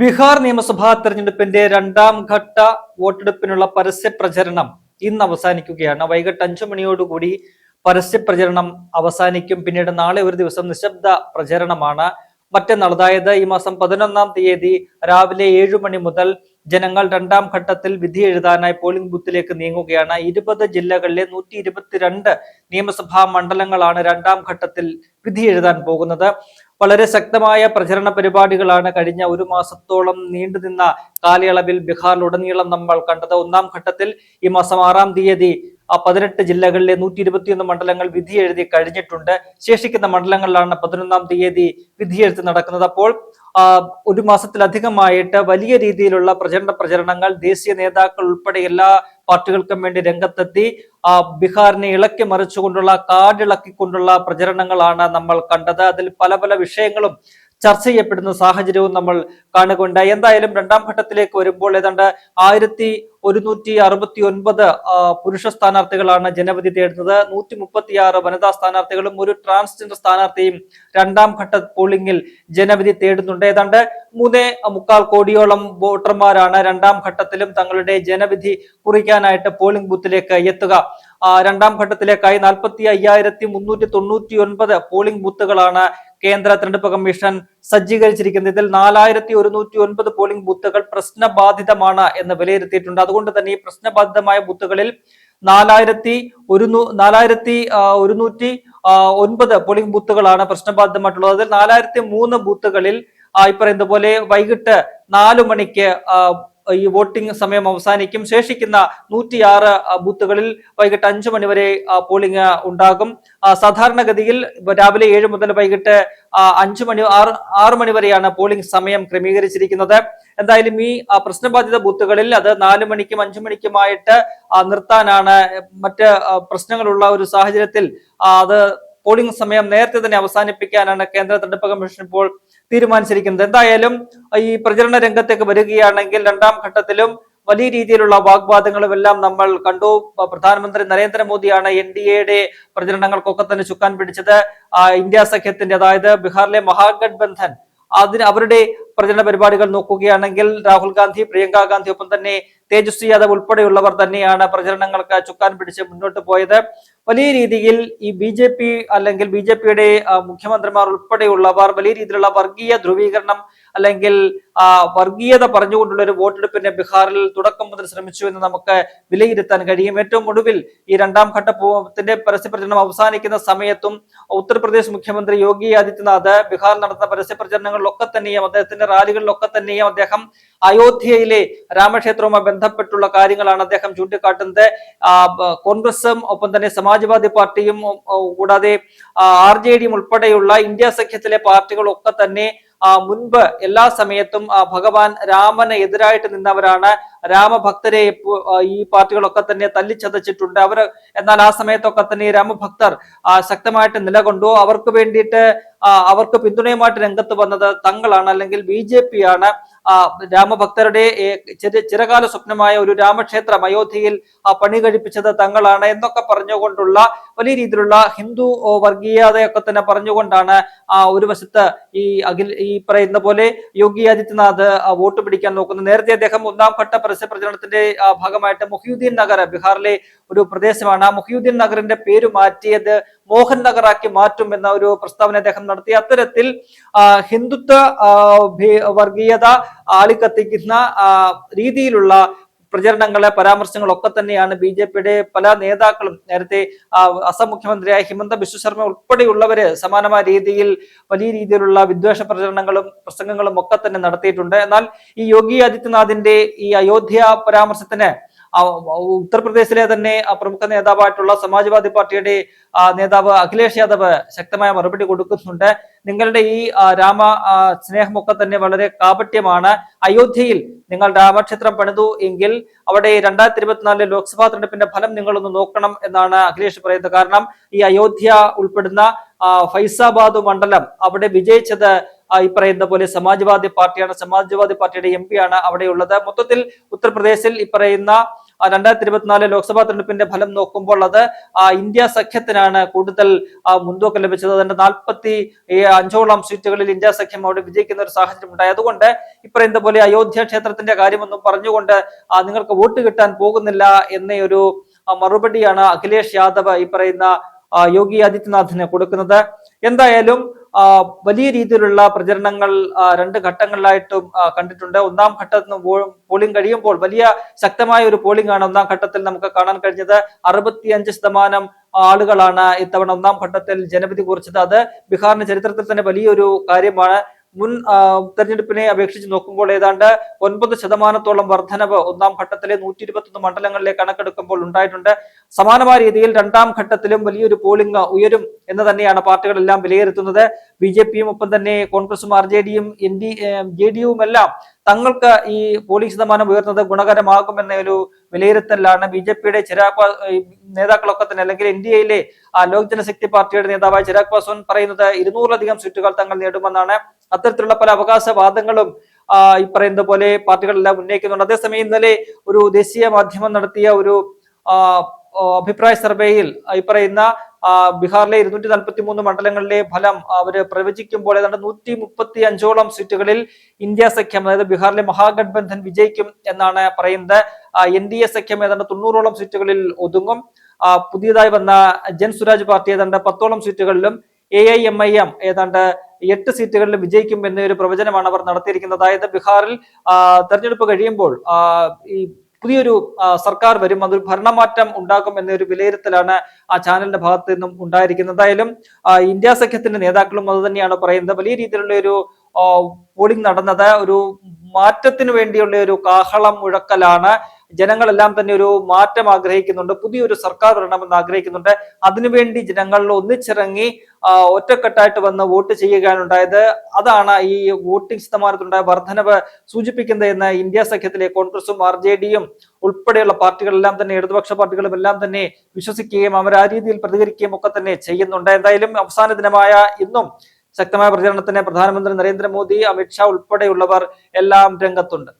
ബീഹാർ നിയമസഭാ തെരഞ്ഞെടുപ്പിന്റെ രണ്ടാം ഘട്ട വോട്ടെടുപ്പിനുള്ള പരസ്യ പ്രചരണം ഇന്ന് അവസാനിക്കുകയാണ്. വൈകിട്ട് അഞ്ചു മണിയോടുകൂടി പരസ്യ പ്രചരണം അവസാനിക്കും. പിന്നീട് നാളെ ഒരു ദിവസം നിശബ്ദ പ്രചരണമാണ്. മറ്റന്നാൾ അതായത് ഈ മാസം പതിനൊന്നാം തീയതി രാവിലെ ഏഴു മണി മുതൽ ജനങ്ങൾ രണ്ടാം ഘട്ടത്തിൽ വിധി എഴുതാനായി പോളിംഗ് ബൂത്തിലേക്ക് നീങ്ങുകയാണ്. ഇരുപത് ജില്ലകളിലെ നൂറ്റി ഇരുപത്തിരണ്ട് നിയമസഭാ മണ്ഡലങ്ങളാണ് രണ്ടാം ഘട്ടത്തിൽ വിധി എഴുതാൻ പോകുന്നത്. വളരെ ശക്തമായ പ്രചരണ പരിപാടികളാണ് കഴിഞ്ഞ ഒരു മാസത്തോളം നീണ്ടുനിന്ന കാലയളവിൽ ബീഹാറിലുടനീളം നമ്മൾ കണ്ടത്. ഒന്നാം ഘട്ടത്തിൽ ഈ മാസം ആറാം തീയതി ആ പതിനെട്ട് ജില്ലകളിലെ നൂറ്റി ഇരുപത്തിയൊന്ന് മണ്ഡലങ്ങൾ വിധി എഴുതി കഴിഞ്ഞിട്ടുണ്ട്. ശേഷിക്കുന്ന മണ്ഡലങ്ങളിലാണ് പതിനൊന്നാം തീയതി വിധിയെഴുത്ത് നടക്കുന്നത്. അപ്പോൾ ഒരു മാസത്തിലധികമായിട്ട് വലിയ രീതിയിലുള്ള പ്രചരണ പ്രചരണങ്ങൾ ദേശീയ നേതാക്കൾ ഉൾപ്പെടെ എല്ലാ പാർട്ടികൾക്കും വേണ്ടി രംഗത്തെത്തി ആ ബീഹാറിനെ ഇളക്കി മറിച്ചുകൊണ്ടുള്ള കാടിളക്കിക്കൊണ്ടുള്ള പ്രചരണങ്ങളാണ് നമ്മൾ കണ്ടത്. അതിൽ പല പല വിഷയങ്ങളും ചർച്ച ചെയ്യപ്പെടുന്ന സാഹചര്യവും നമ്മൾ കാണുകയുണ്ടായി എന്തായാലും രണ്ടാം ഘട്ടത്തിലേക്ക് വരുമ്പോൾ ഏതാണ്ട് ആയിരത്തി ഒരുന്നൂറ്റി അറുപത്തി ഒൻപത് പുരുഷ സ്ഥാനാർത്ഥികളാണ് ജനവിധി തേടുന്നത്. നൂറ്റി മുപ്പത്തി ആറ് വനിതാ സ്ഥാനാർത്ഥികളും ഒരു ട്രാൻസ്ജെൻഡർ സ്ഥാനാർത്ഥിയും രണ്ടാം ഘട്ട പോളിംഗിൽ ജനവിധി തേടുന്നുണ്ട്. ഏതാണ്ട് മൂന്നേ മുക്കാൽ കോടിയോളം വോട്ടർമാരാണ് രണ്ടാം ഘട്ടത്തിലും തങ്ങളുടെ ജനവിധി കുറിക്കാനായിട്ട് പോളിംഗ് ബൂത്തിലേക്ക് എത്തുക. രണ്ടാം ഘട്ടത്തിലേക്കായി നാൽപ്പത്തി അയ്യായിരത്തി മുന്നൂറ്റി തൊണ്ണൂറ്റി ഒൻപത് പോളിംഗ് ബൂത്തുകളാണ് കേന്ദ്ര തെരഞ്ഞെടുപ്പ് കമ്മീഷൻ സജ്ജീകരിച്ചിരിക്കുന്നത്. ഇതിൽ നാലായിരത്തി ഒരുന്നൂറ്റി ഒൻപത് പോളിംഗ് ബൂത്തുകൾ പ്രശ്നബാധിതമാണ് എന്ന് വിലയിരുത്തിയിട്ടുണ്ട്. അതുകൊണ്ട് തന്നെ ഈ പ്രശ്നബാധിതമായ ബൂത്തുകളിൽ നാലായിരത്തി ഒരു നാലായിരത്തി ഒരുന്നൂറ്റി ഒൻപത് പോളിംഗ് ബൂത്തുകളാണ് പ്രശ്നബാധിതമായിട്ടുള്ളത്. അതിൽ നാലായിരത്തി മൂന്ന് ബൂത്തുകളിൽ ഈ പറയുന്ന പോലെ വൈകിട്ട് നാലു മണിക്ക് ഈ വോട്ടിംഗ് സമയം അവസാനിക്കും. ശേഷിക്കുന്ന നൂറ്റിയാറ് ബൂത്തുകളിൽ വൈകിട്ട് അഞ്ചു മണിവരെ പോളിംഗ് ഉണ്ടാകും. സാധാരണഗതിയിൽ രാവിലെ ഏഴ് മുതൽ വൈകിട്ട് അഞ്ചു മണി ആറ് ആറ് മണി വരെയാണ് പോളിംഗ് സമയം ക്രമീകരിച്ചിരിക്കുന്നത്. എന്തായാലും ഈ പ്രശ്നബാധിത ബൂത്തുകളിൽ അത് നാലു മണിക്കും അഞ്ചു മണിക്കുമായിട്ട് നിർത്താനാണ് മറ്റ് പ്രശ്നങ്ങളുള്ള ഒരു സാഹചര്യത്തിൽ അത് പോളിംഗ് സമയം നേരത്തെ തന്നെ അവസാനിപ്പിക്കാനാണ് കേന്ദ്ര തെരഞ്ഞെടുപ്പ് കമ്മീഷൻ ഇപ്പോൾ തീരുമാനിച്ചിരിക്കുന്നത്. എന്തായാലും ഈ പ്രചരണ രംഗത്തേക്ക് വരികയാണെങ്കിൽ രണ്ടാം ഘട്ടത്തിലും വലിയ രീതിയിലുള്ള വാഗ്വാദങ്ങളും എല്ലാം നമ്മൾ കണ്ടു. പ്രധാനമന്ത്രി നരേന്ദ്രമോദിയാണ് എൻ ഡി എയുടെ പ്രചരണങ്ങൾക്കൊക്കെ തന്നെ ചുക്കാൻ പിടിച്ചത്. ഇന്ത്യ സഖ്യത്തിന്റെ അതായത് ബീഹാറിലെ മഹാഗഡ്ബന്ധൻ അതിന് അവരുടെ പ്രചരണ പരിപാടികൾ നോക്കുകയാണെങ്കിൽ രാഹുൽ ഗാന്ധി പ്രിയങ്ക ഗാന്ധി ഒപ്പം തന്നെ തേജസ്വി യാദവ് ഉൾപ്പെടെയുള്ളവർ തന്നെയാണ് പ്രചരണങ്ങൾക്ക് ചുക്കാൻ പിടിച്ച് മുന്നോട്ട് പോയത്. വലിയ രീതിയിൽ ഈ ബി അല്ലെങ്കിൽ ബി ജെ പിയുടെ മുഖ്യമന്ത്രിമാർ ഉൾപ്പെടെയുള്ളവർ വലിയ രീതിയിലുള്ള വർഗീയ ധ്രുവീകരണം അല്ലെങ്കിൽ വർഗീയത പറഞ്ഞുകൊണ്ടുള്ള ഒരു വോട്ടെടുപ്പിന് ബീഹാറിൽ തുടക്കം മുതൽ ശ്രമിച്ചു എന്ന് നമുക്ക് വിലയിരുത്താൻ കഴിയും. ഏറ്റവും ഒടുവിൽ ഈ രണ്ടാം ഘട്ട പരസ്യപ്രചരണം പരസ്യ പ്രചരണം അവസാനിക്കുന്ന സമയത്തും ഉത്തർപ്രദേശ് മുഖ്യമന്ത്രി യോഗി ആദിത്യനാഥ് ബീഹാറിൽ നടന്ന പരസ്യ പ്രചരണങ്ങളിലൊക്കെ തന്നെയും അദ്ദേഹത്തിന്റെ റാലികളിലൊക്കെ തന്നെയും അദ്ദേഹം അയോധ്യയിലെ രാമക്ഷേത്രവുമായി ബന്ധപ്പെട്ടുള്ള കാര്യങ്ങളാണ് അദ്ദേഹം ചൂണ്ടിക്കാട്ടുന്നത്. കോൺഗ്രസും ഒപ്പം തന്നെ സമാജ്വാദി പാർട്ടിയും കൂടാതെ ആർ ജെ ഡിയും ഉൾപ്പെടെയുള്ള ഇന്ത്യ സഖ്യത്തിലെ പാർട്ടികളൊക്കെ തന്നെ മുൻപ് എല്ലാ സമയത്തും ഭഗവാൻ രാമന് എതിരായിട്ട് നിന്നവരാണ് രാമഭക്തരെ ഈ പാർട്ടികളൊക്കെ തന്നെ തല്ലിച്ചതച്ചിട്ടുണ്ട്. അവർ എന്നാൽ ആ സമയത്തൊക്കെ തന്നെ ഈ രാമഭക്തർ ശക്തമായിട്ട് നിലകൊണ്ടു. അവർക്ക് വേണ്ടിയിട്ട് അവർക്ക് പിന്തുണയുമായിട്ട് രംഗത്ത് വന്നത് തങ്ങളാണ്. അല്ലെങ്കിൽ ബി ജെ പി ആണ് രാമഭക്തരുടെ ചിരകാല സ്വപ്നമായ ഒരു രാമക്ഷേത്രം അയോധ്യയിൽ പണി കഴിപ്പിച്ചത് തങ്ങളാണ് എന്നൊക്കെ പറഞ്ഞുകൊണ്ടുള്ള വലിയ രീതിയിലുള്ള ഹിന്ദു വർഗീയതയൊക്കെ തന്നെ പറഞ്ഞുകൊണ്ടാണ് ഒരു വശത്ത് ഈ അഖിൽ ഈ പറയുന്ന പോലെ യോഗി ആദിത്യനാഥ് വോട്ട് പിടിക്കാൻ നോക്കുന്നത്. നേരത്തെ അദ്ദേഹം ഒന്നാം ഘട്ട പരസ്യ പ്രചരണത്തിന്റെ ആ, ഭാഗമായിട്ട് മുഹിയുദ്ദീൻ നഗർ ബീഹാറിലെ ഒരു പ്രദേശമാണ്. ആ മുഹിയുദ്ദീൻ നഗറിന്റെ പേര് മാറ്റിയത് മോഹൻ നഗറാക്കി മാറ്റും എന്ന ഒരു പ്രസ്താവന അദ്ദേഹം നടത്തി. അത്തരത്തിൽ ഹിന്ദുത്വ വർഗീയത ആളിക്കത്തിക്കുന്ന രീതിയിലുള്ള പ്രചരണങ്ങളെ പരാമർശങ്ങളൊക്കെ തന്നെയാണ് ബി ജെ പിയുടെ പല നേതാക്കളും നേരത്തെ അസം മുഖ്യമന്ത്രിയായ ഹിമന്ത ബിശ്വ ശർമ്മ ഉൾപ്പെടെയുള്ളവര് സമാനമായ രീതിയിൽ വലിയ രീതിയിലുള്ള വിദ്വേഷ പ്രചരണങ്ങളും പ്രസംഗങ്ങളും ഒക്കെ തന്നെ നടത്തിയിട്ടുണ്ട്. എന്നാൽ ഈ യോഗി ആദിത്യനാഥിന്റെ ഈ അയോധ്യ പരാമർശത്തിന് ഉത്തർപ്രദേശിലെ തന്നെ പ്രമുഖ നേതാവായിട്ടുള്ള സമാജ്വാദി പാർട്ടിയുടെ നേതാവ് അഖിലേഷ് യാദവ് ശക്തമായ മറുപടി കൊടുക്കുന്നുണ്ട്. നിങ്ങളുടെ ഈ രാമ സ്നേഹമൊക്കെ തന്നെ വളരെ കാപട്യമാണ്. അയോധ്യയിൽ നിങ്ങൾ രാമക്ഷേത്രം പണിതു എങ്കിൽ അവിടെ രണ്ടായിരത്തി ഇരുപത്തിനാലിലെ ലോക്സഭാ തെരഞ്ഞെടുപ്പിന്റെ ഫലം നിങ്ങളൊന്ന് നോക്കണം എന്നാണ് അഖിലേഷ് പറയുന്നത്. കാരണം ഈ അയോധ്യ ഉൾപ്പെടുന്ന ഫൈസാബാദ് മണ്ഡലം അവിടെ വിജയിച്ചത് ഈ പറയുന്ന പോലെ സമാജ്വാദി പാർട്ടിയാണ്. സമാജ്വാദി പാർട്ടിയുടെ എം പി ആണ് അവിടെയുള്ളത് മൊത്തത്തിൽ ഉത്തർപ്രദേശിൽ ഈ പറയുന്ന രണ്ടായിരത്തി ഇരുപത്തിനാല് ലോക്സഭാ തെരഞ്ഞെടുപ്പിന്റെ ഫലം നോക്കുമ്പോൾ അത് ഇന്ത്യ സഖ്യത്തിനാണ് കൂടുതൽ മുൻതൂക്കം ലഭിച്ചത്. അതിന്റെ നാൽപ്പത്തി അഞ്ചോളം സീറ്റുകളിൽ ഇന്ത്യ സഖ്യം അവിടെ വിജയിക്കുന്ന ഒരു സാഹചര്യം ഉണ്ടായി. അതുകൊണ്ട് ഇപ്പറയുന്ന പോലെ അയോധ്യ ക്ഷേത്രത്തിന്റെ കാര്യമൊന്നും പറഞ്ഞുകൊണ്ട് നിങ്ങൾക്ക് വോട്ട് കിട്ടാൻ പോകുന്നില്ല എന്നൊരു മറുപടിയാണ് അഖിലേഷ് യാദവ് ഈ പറയുന്ന യോഗി ആദിത്യനാഥിന് കൊടുക്കുന്നത്. എന്തായാലും വലിയ രീതിയിലുള്ള പ്രചരണങ്ങൾ രണ്ട് ഘട്ടങ്ങളിലായിട്ടും കണ്ടിട്ടുണ്ട്. ഒന്നാം ഘട്ടത്തിൽ പോളിംഗ് കഴിയുമ്പോൾ വലിയ ശക്തമായ ഒരു പോളിംഗ് ആണ് ഒന്നാം ഘട്ടത്തിൽ നമുക്ക് കാണാൻ കഴിഞ്ഞത്. അറുപത്തിയഞ്ച് ശതമാനം ആളുകളാണ് ഇത്തവണ ഒന്നാം ഘട്ടത്തിൽ ജനവിധി കുറിച്ചത്. അത് ബീഹാറിന്റെ ചരിത്രത്തിൽ തന്നെ വലിയൊരു കാര്യമാണ്. മുൻ തെരഞ്ഞെടുപ്പിനെ അപേക്ഷിച്ച് നോക്കുമ്പോൾ ഏതാണ്ട് ഒൻപത് ശതമാനത്തോളം വർധനവ് ഒന്നാം ഘട്ടത്തിലെ നൂറ്റി ഇരുപത്തൊന്ന് മണ്ഡലങ്ങളിലെ കണക്കെടുക്കുമ്പോൾ ഉണ്ടായിട്ടുണ്ട്. സമാനമായ രീതിയിൽ രണ്ടാം ഘട്ടത്തിലും വലിയൊരു പോളിംഗ് ഉയരും എന്ന് തന്നെയാണ് പാർട്ടികളെല്ലാം വിലയിരുത്തുന്നത്. ബി ജെ പിയും ഒപ്പം തന്നെ കോൺഗ്രസും ആർ ജെ ഡിയും എൻ ഡി ജെ ഡി യുമെല്ലാം തങ്ങൾക്ക് ഈ പോളിംഗ് ശതമാനം ഉയർന്നത് ഗുണകരമാകുമെന്ന ഒരു വിലയിരുത്തലാണ് ബി ജെ പിയുടെ ചിരാഗ് നേതാക്കളൊക്കെ തന്നെ അല്ലെങ്കിൽ എൻ ഡി എയിലെ ലോക് ജനശക്തി പാർട്ടിയുടെ നേതാവായ ചിരാഗ് പാസ്വാൻ പറയുന്നത് ഇരുന്നൂറിലധികം സീറ്റുകൾ തങ്ങൾ നേടുമെന്നാണ്. അത്തരത്തിലുള്ള പല അവകാശവാദങ്ങളും ഈ പറയുന്ന പോലെ പാർട്ടികളെല്ലാം ഉന്നയിക്കുന്നുണ്ട്. അതേസമയം ഇന്നലെ ഒരു ദേശീയ മാധ്യമം നടത്തിയ ഒരു അഭിപ്രായ സർവേയിൽ ഈ പറയുന്ന ബീഹാറിലെ ഇരുന്നൂറ്റി നാൽപ്പത്തി മൂന്ന് മണ്ഡലങ്ങളിലെ ഫലം അവർ പ്രവചിക്കുമ്പോൾ ഏതാണ്ട് നൂറ്റി മുപ്പത്തി അഞ്ചോളം സീറ്റുകളിൽ ഇന്ത്യ സഖ്യം അതായത് ബീഹാറിലെ മഹാഗഡ്ബന്ധൻ വിജയിക്കും എന്നാണ് പറയുന്നത്. എൻ ഡി എ സഖ്യം ഏതാണ്ട് തൊണ്ണൂറോളം സീറ്റുകളിൽ ഒതുങ്ങും. പുതിയതായി വന്ന ജൻ സ്വരാജ് പാർട്ടി ഏതാണ്ട് പത്തോളം സീറ്റുകളിലും A I M I M ഏതാണ്ട് എട്ട് സീറ്റുകളിൽ വിജയിക്കും എന്നൊരു പ്രവചനമാണ് അവർ നടത്തിയിരിക്കുന്നത്. അതായത് ബീഹാറിൽ തെരഞ്ഞെടുപ്പ് കഴിയുമ്പോൾ ഈ പുതിയൊരു സർക്കാർ വരും അതൊരു ഭരണമാറ്റം ഉണ്ടാക്കും എന്നൊരു വിലയിരുത്തലാണ് ആ ചാനലിന്റെ ഭാഗത്ത് നിന്നും ഉണ്ടായിരിക്കുന്നത്. എന്തായാലും ഇന്ത്യ സഖ്യത്തിന്റെ നേതാക്കളും അത് തന്നെയാണ് പറയുന്നത്. വലിയ രീതിയിലുള്ള ഒരു പോളിംഗ് നടന്നത് ഒരു മാറ്റത്തിന് വേണ്ടിയുള്ള ഒരു കാഹളം മുഴക്കലാണ്. ജനങ്ങളെല്ലാം തന്നെ ഒരു മാറ്റം ആഗ്രഹിക്കുന്നുണ്ട്. പുതിയൊരു സർക്കാർ വരണമെന്ന് ആഗ്രഹിക്കുന്നുണ്ട്. അതിനുവേണ്ടി ജനങ്ങൾ ഒന്നിച്ചിറങ്ങി ഒറ്റക്കെട്ടായിട്ട് വന്ന് വോട്ട് ചെയ്യുകയാണ് ഉണ്ടായത് അതാണ് ഈ വോട്ടിംഗ് ശതമാനത്തിലുണ്ടായ വർധനവ് സൂചിപ്പിക്കുന്നത് എന്ന് ഇന്ത്യ സഖ്യത്തിലെ കോൺഗ്രസും ആർ ജെ ഡിയും ഉൾപ്പെടെയുള്ള പാർട്ടികളെല്ലാം തന്നെ ഇടതുപക്ഷ പാർട്ടികളും എല്ലാം തന്നെ വിശ്വസിക്കുകയും അവർ ആ രീതിയിൽ പ്രതികരിക്കുകയും ഒക്കെ തന്നെ ചെയ്യുന്നുണ്ട്. എന്തായാലും അവസാന ദിനമായ ഇന്നും ശക്തമായ പ്രചരണത്തിന് പ്രധാനമന്ത്രി നരേന്ദ്രമോദി അമിത്ഷാ ഉൾപ്പെടെയുള്ളവർ എല്ലാം രംഗത്തുണ്ട്.